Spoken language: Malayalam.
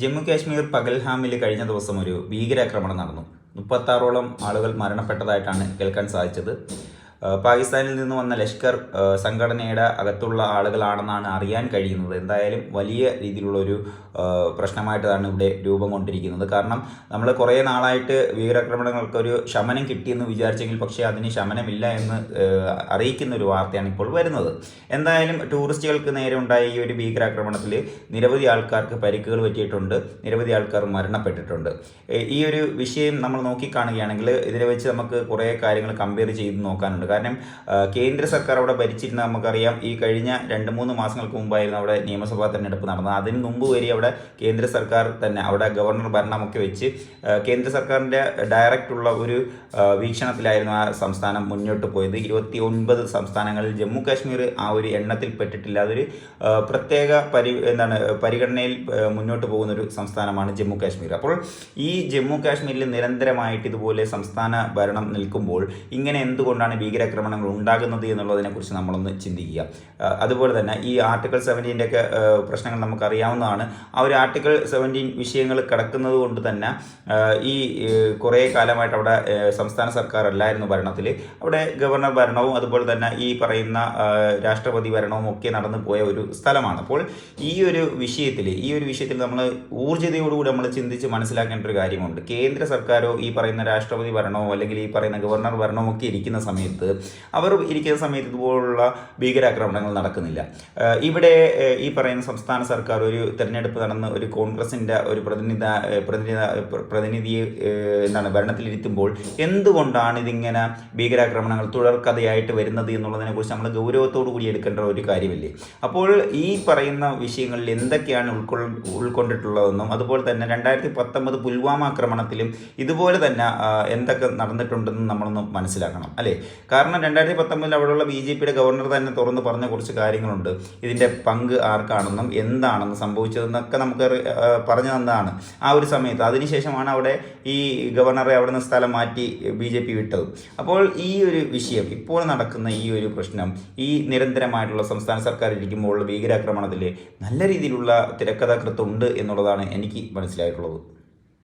ജമ്മു കാശ്മീർ പകൽഹാമിൽ കഴിഞ്ഞ ദിവസം ഒരു ഭീകരാക്രമണം നടന്നു. മുപ്പത്താറോളം ആളുകൾ മരണപ്പെട്ടതായിട്ടാണ് കേൾക്കാൻ സാധിച്ചത്. പാകിസ്ഥാനിൽ നിന്ന് വന്ന ലഷ്കർ സംഘടനയുടെ അകത്തുള്ള ആളുകളാണെന്നാണ് അറിയാൻ കഴിയുന്നത്. എന്തായാലും വലിയ രീതിയിലുള്ള ഒരു പ്രശ്നമായിട്ടാണ് ഇവിടെ രൂപം കൊണ്ടിരിക്കുന്നത്. കാരണം നമ്മൾ കുറേ നാളായിട്ട് ഭീകരാക്രമണങ്ങൾക്ക് ഒരു ശമനം കിട്ടിയെന്ന് വിചാരിച്ചെങ്കിൽ പക്ഷേ അതിന് ശമനമില്ല എന്ന് അറിയിക്കുന്ന ഒരു വാർത്തയാണ് ഇപ്പോൾ വരുന്നത്. എന്തായാലും ടൂറിസ്റ്റുകൾക്ക് നേരെ ഉണ്ടായ ഈ ഒരു ഭീകരാക്രമണത്തിൽ നിരവധി ആൾക്കാർക്ക് പരിക്കുകൾ പറ്റിയിട്ടുണ്ട്. നിരവധി ആൾക്കാർ മരണപ്പെട്ടിട്ടുണ്ട്. ഈ ഒരു വിഷയം നമ്മൾ നോക്കിക്കാണുകയാണെങ്കിൽ ഇതിനെ വെച്ച് നമുക്ക് കുറേ കാര്യങ്ങൾ കമ്പയർ ചെയ്ത് നോക്കാനുണ്ട്. കാരണം കേന്ദ്ര സർക്കാർ അവിടെ ഭരിച്ചിരുന്ന നമുക്കറിയാം ഈ കഴിഞ്ഞ രണ്ട് മൂന്ന് മാസങ്ങൾക്ക് മുമ്പായിരുന്നു അവിടെ നിയമസഭാ തെരഞ്ഞെടുപ്പ് നടന്നത്. അതിന് മുമ്പ് വരെ അവിടെ കേന്ദ്ര സർക്കാർ തന്നെ അവിടെ ഗവർണർ ഭരണമൊക്കെ വെച്ച് കേന്ദ്ര സർക്കാരിന്റെ ഡയറക്റ്റുള്ള ഒരു വീക്ഷണത്തിലായിരുന്നു ആ സംസ്ഥാനം മുന്നോട്ട് പോയത്. ഇരുപത്തി ഒൻപത് സംസ്ഥാനങ്ങളിൽ ജമ്മു കാശ്മീർ ആ ഒരു എണ്ണത്തിൽ പെട്ടിട്ടില്ല. അതൊരു പ്രത്യേക പരി എന്താണ് പരിഗണനയിൽ മുന്നോട്ട് പോകുന്ന ഒരു സംസ്ഥാനമാണ് ജമ്മു കാശ്മീർ. അപ്പോൾ ഈ ജമ്മു കാശ്മീരിൽ നിരന്തരമായിട്ട് ഇതുപോലെ സംസ്ഥാന ഭരണം നിൽക്കുമ്പോൾ ഇങ്ങനെ എന്തുകൊണ്ടാണ് ഭീകരാക്രമണങ്ങൾ ഉണ്ടാകുന്നത് എന്നുള്ളതിനെക്കുറിച്ച് നമ്മളൊന്ന് ചിന്തിക്കുക. അതുപോലെ തന്നെ ഈ ആർട്ടിക്കിൾ സെവന്റീന്റെ ഒക്കെ പ്രശ്നങ്ങൾ നമുക്കറിയാവുന്നതാണ്. ആ ഒരു ആർട്ടിക്കിൾ സെവന്റീൻ വിഷയങ്ങൾ കിടക്കുന്നത് കൊണ്ട് തന്നെ ഈ കുറേ കാലമായിട്ട് അവിടെ സംസ്ഥാന സർക്കാർ അല്ലായിരുന്നു ഭരണത്തിൽ അവിടെ ഗവർണർ ഭരണവും അതുപോലെ തന്നെ ഈ പറയുന്ന രാഷ്ട്രപതി ഭരണവും ഒക്കെ നടന്നു പോയ ഒരു സ്ഥലമാണ്. അപ്പോൾ ഈ ഒരു വിഷയത്തിൽ ഈ ഒരു വിഷയത്തിൽ നമ്മൾ ഊർജതയോടുകൂടി നമ്മൾ ചിന്തിച്ച് മനസ്സിലാക്കേണ്ട ഒരു കാര്യമുണ്ട്. കേന്ദ്ര സർക്കാരോ ഈ പറയുന്ന രാഷ്ട്രപതി ഭരണമോ അല്ലെങ്കിൽ ഈ പറയുന്ന ഗവർണർ ഭരണമോ ഒക്കെ ഇരിക്കുന്ന സമയത്ത് അവർ ഇരിക്കുന്ന സമയത്ത് ഇതുപോലുള്ള ഭീകരാക്രമണങ്ങൾ നടക്കുന്നില്ല. ഇവിടെ ഈ പറയുന്ന സംസ്ഥാന സർക്കാർ ഒരു തെരഞ്ഞെടുപ്പ് നടന്ന് ഒരു കോൺഗ്രസിന്റെ ഒരു പ്രതിനിധ പ്രതിനിധ പ്രതിനിധിയെ എന്താണ് ഭരണത്തിലിരുത്തുമ്പോൾ എന്തുകൊണ്ടാണ് ഇതിങ്ങനെ ഭീകരാക്രമണങ്ങൾ തുടർക്കഥയായിട്ട് വരുന്നത് എന്നുള്ളതിനെക്കുറിച്ച് നമ്മൾ ഗൗരവത്തോടു കൂടി എടുക്കേണ്ട ഒരു കാര്യമല്ലേ? അപ്പോൾ ഈ പറയുന്ന വിഷയങ്ങളിൽ എന്തൊക്കെയാണ് ഉൾക്കൊൾ ഉൾക്കൊണ്ടിട്ടുള്ളതെന്നും അതുപോലെ തന്നെ രണ്ടായിരത്തി പത്തൊമ്പത് പുൽവാമ ആക്രമണത്തിലും ഇതുപോലെ തന്നെ എന്തൊക്കെ നടന്നിട്ടുണ്ടെന്നും നമ്മളൊന്ന് മനസ്സിലാക്കണം അല്ലേ? കാരണം രണ്ടായിരത്തി പത്തൊമ്പതിൽ അവിടെയുള്ള ബി ജെ പിയുടെ ഗവർണർ തന്നെ തുറന്ന് പറഞ്ഞ കുറച്ച് കാര്യങ്ങളുണ്ട്. ഇതിന്റെ പങ്ക് ആർക്കാണെന്നും എന്താണെന്ന് സംഭവിച്ചതെന്നൊക്കെ നമുക്ക് പറഞ്ഞു തന്നതാണ്. ആ ഒരു സമയത്ത്. അതിനുശേഷമാണ് അവിടെ ഈ ഗവർണറെ അവിടെ നിന്ന് സ്ഥലം മാറ്റി ബി ജെ പി വിട്ടത്. അപ്പോൾ ഈ ഒരു വിഷയം ഇപ്പോൾ നടക്കുന്ന ഈ ഒരു പ്രശ്നം ഈ നിരന്തരമായിട്ടുള്ള സംസ്ഥാന സർക്കാർ ഇരിക്കുമ്പോഴുള്ള ഭീകരാക്രമണത്തിൽ നല്ല രീതിയിലുള്ള തിരക്കഥാകൃത്തുണ്ട് എന്നുള്ളതാണ് എനിക്ക് മനസ്സിലായിട്ടുള്ളത്.